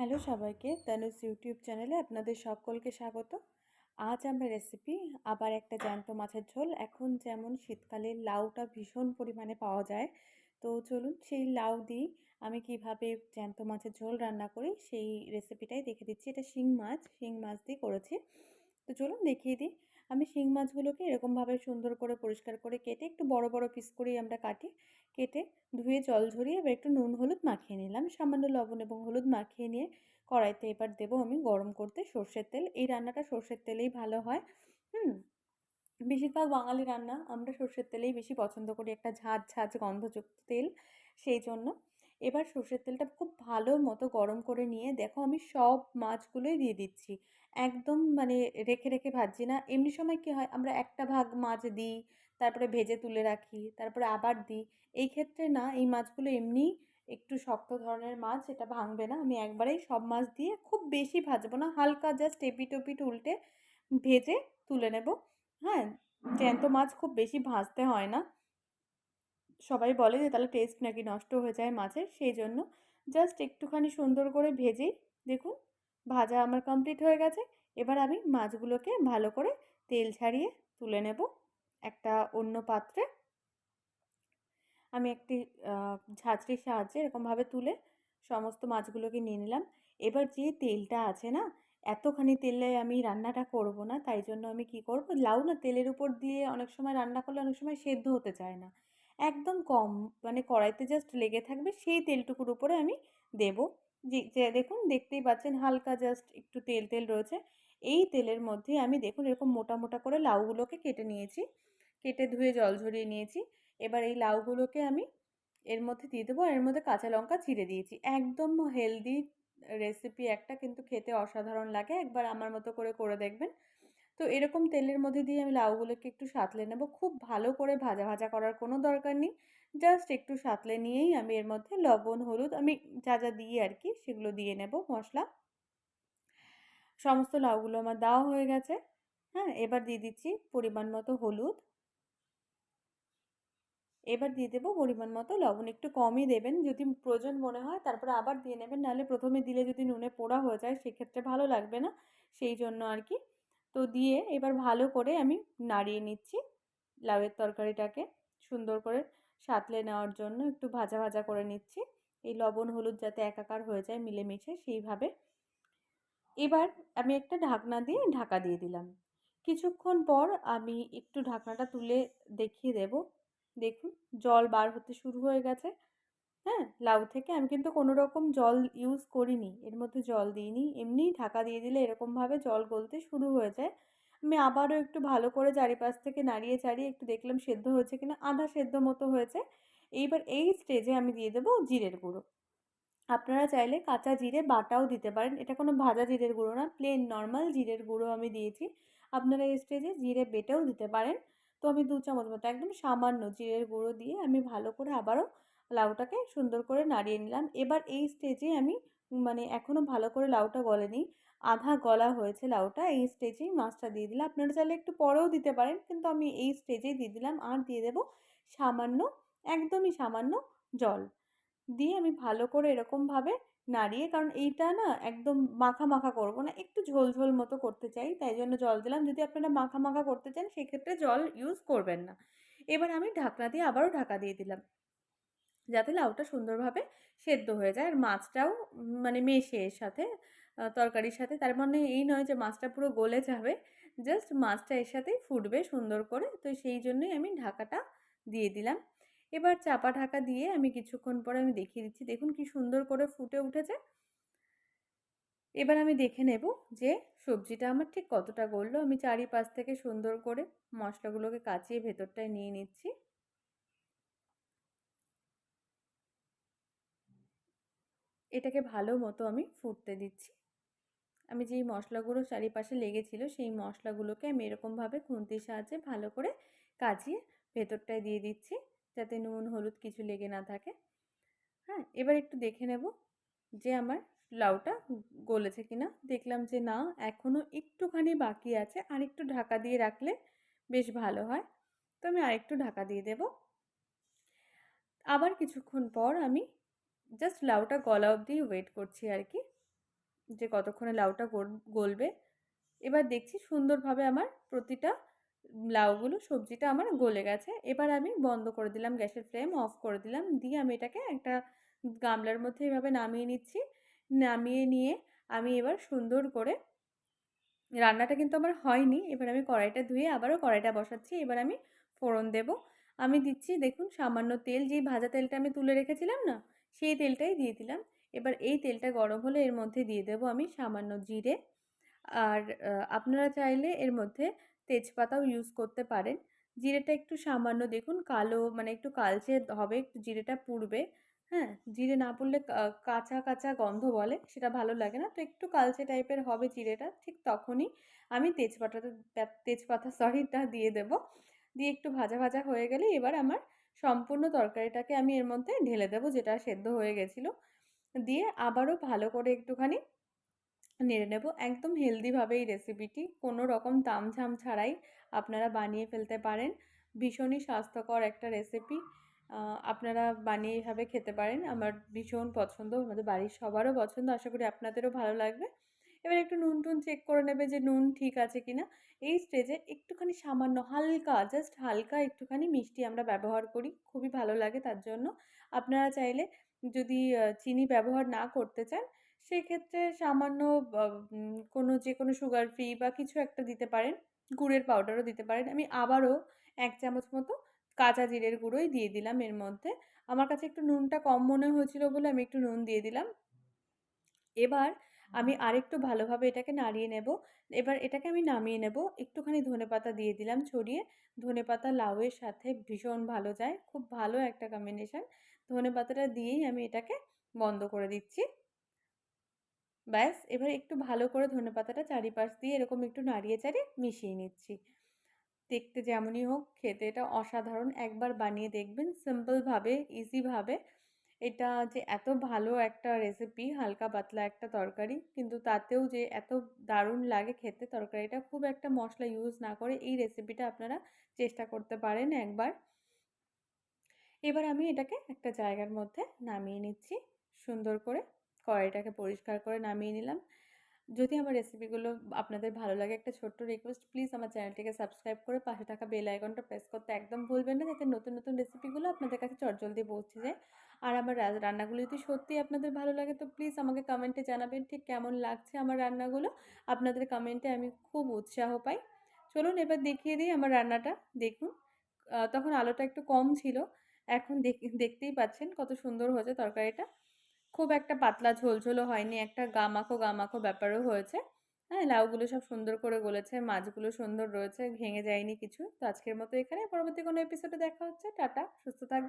Hello সবাইকে তানুস YouTube চ্যানেলে আপনাদের সকলকে স্বাগত। আজ আমরা রেসিপি আবার একটা জ্যান্ত মাছের ঝোল। এখন যেমন শীতকালে লাউটা ভীষণ পরিমাণে পাওয়া যায়, তো চলুন সেই লাউ দিই আমি কীভাবে জ্যান্ত মাছের ঝোল রান্না করি সেই রেসিপিটাই দেখে দিচ্ছি। এটা শিং মাছ শিং মাছ দিয়ে করেছি। তো চলুন দেখিয়ে দিই। আমি শিং মাছগুলোকে এরকমভাবে সুন্দর করে পরিষ্কার করে কেটে একটু বড় বড় পিস করেই আমরা কাটি। কেটে ধুয়ে জল ঝরিয়ে এবার একটু নুন, হলুদ মাখিয়ে নিলাম। সামান্য লবণ এবং হলুদ মাখিয়ে নিয়ে কড়াইতে এবার দেবো আমি গরম করতে সর্ষের তেল। এই রান্নাটা সর্ষের তেলেই ভালো হয়। হুম? বেশিরভাগ বাঙালি রান্না আমরা সর্ষের তেলেই বেশি পছন্দ করি, একটা ঝাঁঝ ঝাঁঝ গন্ধযুক্ত তেল। সেই জন্য এবার সর্ষের তেলটা খুব ভালো মতো গরম করে নিয়ে দেখো আমি সব মাছগুলোই দিয়ে দিচ্ছি। একদম মানে রেখে রেখে ভাজছি না। এমনি সময় কী হয়, আমরা একটা ভাগ মাছ দিই, তারপরে ভেজে তুলে রাখি, তারপরে আবার দিই। এই ক্ষেত্রে না, এই মাছগুলো এমনি একটু শক্ত ধরনের মাছ, এটা ভাঙবে না। আমি একবারেই সব মাছ দিয়ে খুব বেশি ভাজবো না, হালকা জাস্ট এপিট ওপিট উল্টে ভেজে তুলে নেব। হ্যাঁ জ্যান্ত মাছ খুব বেশি ভাজতে হয় না। সবাই বলে যে, তাহলে টেস্ট নাকি নষ্ট হয়ে যায় মাছের? সেই জন্য জাস্ট একটুখানি সুন্দর করে ভেজেই দেখুন, ভাজা আমার কমপ্লিট হয়ে গেছে। এবার আমি মাছগুলোকে ভালো করে তেল ছাড়িয়ে তুলে নেব একটা অন্য পাত্রে। আমি একটি ঝাঁঝরির সাহায্যে এরকমভাবে তুলে সমস্ত মাছগুলোকে নিয়ে নিলাম। এবার যে তেলটা আছে না, এতখানি তেলে আমি রান্নাটা করব না, তাই জন্য আমি কি করব, লাউ না তেলের উপর দিয়ে অনেক সময় রান্না করলে অনেক সময় সেদ্ধ হতে চায় না। একদম কম। মানে কড়াইতে জাস্ট লেগে থাকবে সেই তেলটুকুর উপরে আমি দেব। যে দেখুন, দেখতেই পাচ্ছেন হালকা জাস্ট একটু তেল তেল রয়েছে। এই তেলের মধ্যে আমি দেখুন এরকম মোটা মোটা করে লাউগুলোকে কেটে নিয়েছি। কেটে ধুয়ে জল ঝরিয়ে নিয়েছি। এবার এই লাউগুলোকে আমি এর মধ্যে দিয়ে দেবো এর মধ্যে কাঁচা লঙ্কা চিড়ে দিয়েছি। একদম হেলদি রেসিপি একটা কিন্তু খেতে অসাধারণ লাগে। একবার আমার মতো করে করে দেখবেন। তো এরকম তেলের মধ্যে দিয়ে আমি লাউগুলোকে একটু সাঁতলে নেব। খুব ভালো করে ভাজা ভাজা করার কোনো দরকার নেই। জাস্ট একটু সাঁতলে নিয়েই আমি এর মধ্যে লবণ, হলুদ, আমি যা যা দিই আর কি সেগুলো দিয়ে নেব মশলা। সমস্ত লাউগুলো আমার দেওয়া হয়ে গেছে। হ্যাঁ এবার দিয়ে দিচ্ছি পরিমাণ মতো হলুদ। এবার দিয়ে দেবো পরিমাণ মতো লবণ। একটু কমই দেবেন, যদি প্রয়োজন মনে হয় তারপরে আবার দিয়ে নেবেন। নাহলে প্রথমে দিলে যদি নুনে পোড়া হয়ে যায় সেক্ষেত্রে ভালো লাগবে না। সেই জন্য আর কি তো দিয়ে এবার ভালো করে আমি নাড়িয়ে নিচ্ছি লাউয়ের তরকারিটাকে। সুন্দর করে সাঁতলে নেওয়ার জন্য একটু ভাজা ভাজা করে নিচ্ছি। এই লবণ হলুদ যাতে একাকার হয়ে যায়, মিলেমিশে সেইভাবে। এবার আমি একটা ঢাকনা দিয়ে ঢাকা দিয়ে দিলাম। কিছুক্ষণ পর আমি একটু ঢাকনাটা তুলে দেখিয়ে দেব। দেখুন, জল বার হতে শুরু হয়ে গেছে। হ্যাঁ লাউ থেকে আমি কিন্তু কোনো রকম জল ইউজ করিনি। এর মধ্যে জল দিইনি। এমনি ঢাকা দিয়ে দিলে এরকমভাবে জল গলতে শুরু হয়ে যায়। আমি আবারও একটু ভালো করে চারিপাশ থেকে নাড়িয়ে চাড়িয়ে একটু দেখলাম সেদ্ধ হয়েছে কিনা, আধা সেদ্ধ মতো হয়েছে। এইবার এই স্টেজে আমি দিয়ে দেবো জিরের গুঁড়ো। আপনারা চাইলে কাঁচা জিরে বাটাও দিতে পারেন। এটা কোনো ভাজা জিরের গুঁড়ো না প্লেন নর্মাল জিরের গুঁড়ো আমি দিয়েছি। আপনারা এই স্টেজে জিরে বেটেও দিতে পারেন। তো আমি দু চামচ মতো, একদম সামান্য জিরের গুঁড়ো দিয়ে আমি ভালো করে আবারও লাউটাকে সুন্দর করে নাড়িয়ে নিলাম। এবার এই স্টেজে আমি মানে এখনও ভালো করে লাউটা গলেনি। আধা গলা হয়েছে লাউটা, এই স্টেজেই মাছটা দিয়ে দিলাম। আপনারা চাইলে একটু পরেও দিতে পারেন, কিন্তু আমি এই স্টেজেই দিয়ে দিলাম। আর দিয়ে দেব সামান্য, একদমই সামান্য জল। দিয়ে আমি ভালো করে এরকমভাবে নাড়িয়ে, কারণ এইটা না একদম মাখা মাখা করব না, একটু ঝোল ঝোল মতো করতে চাই, তাই জন্য জল দিলাম। যদি আপনারা মাখা মাখা করতে চান, সেক্ষেত্রে জল ইউজ করবেন না। এবার আমি ঢাকনা দিয়ে আবারও ঢাকা দিয়ে দিলাম। যাতে লাউটা সুন্দরভাবে সেদ্ধ হয়ে যায়। আর মাছটাও মানে মেশে এর সাথে তরকারির সাথে। তার মানে এই নয় যে মাছটা পুরো গলে যাবে, জাস্ট মাছটা এর সাথেই ফুটবে সুন্দর করে। তো সেই জন্যই আমি ঢাকাটা দিয়ে দিলাম। এবার চাপা ঢাকা দিয়ে আমি কিছুক্ষণ পরে আমি দেখিয়ে দিচ্ছি। দেখুন কি সুন্দর করে ফুটে উঠেছে। এবার আমি দেখে নেব যে সবজিটা আমার ঠিক কতটা গড়লো আমি চারিপাশ থেকে সুন্দর করে মশলাগুলোকে কাচিয়ে ভেতরটায় নিয়ে নিচ্ছি। এটাকে ভালো মতো আমি ফুটতে দিচ্ছি। আমি যেই মশলাগুলো চারিপাশে লেগেছিল, সেই মশলাগুলোকে আমি এরকমভাবে খুন্তির সাহায্যে ভালো করে কাচিয়ে ভেতরটায় দিয়ে দিচ্ছি, যাতে নুন, হলুদ কিছু লেগে না থাকে। হ্যাঁ এবার একটু দেখে নেব যে আমার লাউটা গলেছে কিনা। দেখলাম যে না এখনও একটুখানি বাকি আছে আর একটু ঢাকা দিয়ে রাখলে বেশ ভালো হয়। তো আমি আরেকটু ঢাকা দিয়ে দেব। আবার কিছুক্ষণ পর আমি জাস্ট লাউটা গলা অবধি ওয়েট করছি আর কি যে কতক্ষণে লাউটা গলবে। এবার দেখছি সুন্দরভাবে আমার প্রতিটা লাউগুলো, সবজিটা আমার গলে গেছে। এবার আমি বন্ধ করে দিলাম, গ্যাসের ফ্লেম অফ করে দিলাম। দিয়ে আমি এটাকে একটা গামলার মধ্যে এভাবে নামিয়ে নিচ্ছি। নামিয়ে নিয়ে আমি এবার সুন্দর করে রান্নাটা কিন্তু আমার হয়নি। এবার আমি কড়াইটা ধুয়ে আবারও কড়াইটা বসাচ্ছি। এবার আমি ফোড়ন দেব। আমি দিচ্ছি, দেখুন, সামান্য তেল। যেই ভাজা তেলটা আমি তুলে রেখেছিলাম না সেই তেলটাই দিয়ে দিলাম। এবার এই তেলটা গরম হলে এর মধ্যে দিয়ে দেবো আমি সামান্য জিরে। আর আপনারা চাইলে এর মধ্যে তেজপাতাও ইউজ করতে পারেন। জিরেটা একটু সামান্য দেখুন, কালো মানে একটু কালচে হবে, একটু জিরেটা পুড়বে। হ্যাঁ জিরে না পুড়লে কাঁচা কাঁচা গন্ধ বলে, সেটা ভালো লাগে না। তো একটু কালচে টাইপের হবে জিরেটা, ঠিক তখনই আমি তেজপাতাটা তেজপাতা সরিটা দিয়ে দেব। দিয়ে একটু ভাজা ভাজা হয়ে গেলে এবার আমার সম্পূর্ণ তরকারিটাকে আমি এর মধ্যে ঢেলে দেবো, যেটা সেদ্ধ হয়ে গেছিল। দিয়ে আবারও ভালো করে একটুখানি নেড়ে নেব। একদম হেলদিভাবে এই রেসিপিটি কোনো রকম তামঝাম ছাড়াই আপনারা বানিয়ে ফেলতে পারেন। ভীষণই স্বাস্থ্যকর একটা রেসিপি আপনারা বানিয়ে এইভাবে খেতে পারেন। আমার ভীষণ পছন্দ। আমাদের বাড়ির সবারও পছন্দ। আশা করি আপনাদেরও ভালো লাগবে। এবার একটু নুন টুন চেক করে নেবে যে নুন ঠিক আছে কি না এই স্টেজে একটুখানি সামান্য, হালকা জাস্ট হালকা একটুখানি মিষ্টি আমরা ব্যবহার করি, খুবই ভালো লাগে তার জন্য। আপনারা চাইলে যদি চিনি ব্যবহার না করতে চান, সেক্ষেত্রে সামান্য কোনো যে কোনো সুগার ফ্রি বা কিছু একটা দিতে পারেন, গুড়ের পাউডারও দিতে পারেন। আমি আবারও এক চামচ মতো কাঁচা জিরের গুঁড়োই দিয়ে দিলাম এর মধ্যে। আমার কাছে একটু নুনটা কম মনে হয়েছিল বলে আমি একটু নুন দিয়ে দিলাম। এবার আমি আরেকটু ভালোভাবে এটাকে নাড়িয়ে নেব। এবার এটাকে আমি নামিয়ে নেব। একটুখানি ধনে পাতা দিয়ে দিলাম ছড়িয়ে। ধনে পাতা লাউয়ের সাথে ভীষণ ভালো যায়। খুব ভালো একটা কম্বিনেশান ধনে পাতাটা দিয়েই আমি এটাকে বন্ধ করে দিচ্ছি। ব্যাস, এবার একটু ভালো করে ধনে পাতাটা চারিপাশ দিয়ে এরকম একটু নাড়িয়ে চাড়িয়ে মিশিয়ে নিচ্ছি। দেখতে যেমনই হোক, খেতে এটা অসাধারণ। একবার বানিয়ে দেখবেন সিম্পলভাবে ইজিভাবে এটা যে এত ভালো একটা রেসিপি হালকা পাতলা একটা তরকারি, কিন্তু তাতেও যে এত দারুণ লাগে খেতে তরকারিটা, খুব একটা মশলা ইউজ না করে এই রেসিপিটা আপনারা চেষ্টা করতে পারেন একবার। এবার আমি এটাকে একটা জায়গার মধ্যে নামিয়ে নিচ্ছি। সুন্দর করে কড়াইটাকে পরিষ্কার করে নামিয়ে নিলাম। যদি আমার রেসিপিগুলো আপনাদের ভালো লাগে, একটা ছোট্ট রিকোয়েস্ট প্লিজ আমার চ্যানেলটিকে সাবস্ক্রাইব করে পাশে থাকা বেল আইকনটা প্রেস করতে একদম ভুলবেন না, যাতে নতুন নতুন রেসিপিগুলো আপনাদের কাছে চটজলদি পৌঁছে যায়। আর আমার রান্নাগুলো যদি সত্যিই আপনাদের ভালো লাগে, তো প্লিজ আমাকে কমেন্টে জানাবেন ঠিক কেমন লাগছে আমার রান্নাগুলো। আপনাদের কমেন্টে আমি খুব উৎসাহ পাই। চলুন এবার দেখিয়ে দিই আমার রান্নাটা। দেখুন তখন আলোটা একটু কম ছিল। এখন দেখতেই পাচ্ছেন কত সুন্দর হয়েছে তরকারিটা। খুব একটা পাতলা ঝোলঝোলও হয়নি, একটা গামাখো গামাখো ব্যাপারও হয়েছে। হ্যাঁ লাউগুলো সব সুন্দর করে গলেছে, মাছগুলো সুন্দর রয়েছে, ভেঙে যায়নি কিছু। তো আজকের মতো এখানে, পরবর্তী কোনো এপিসোডে দেখা হচ্ছে। টাটা, সুস্থ থাকবে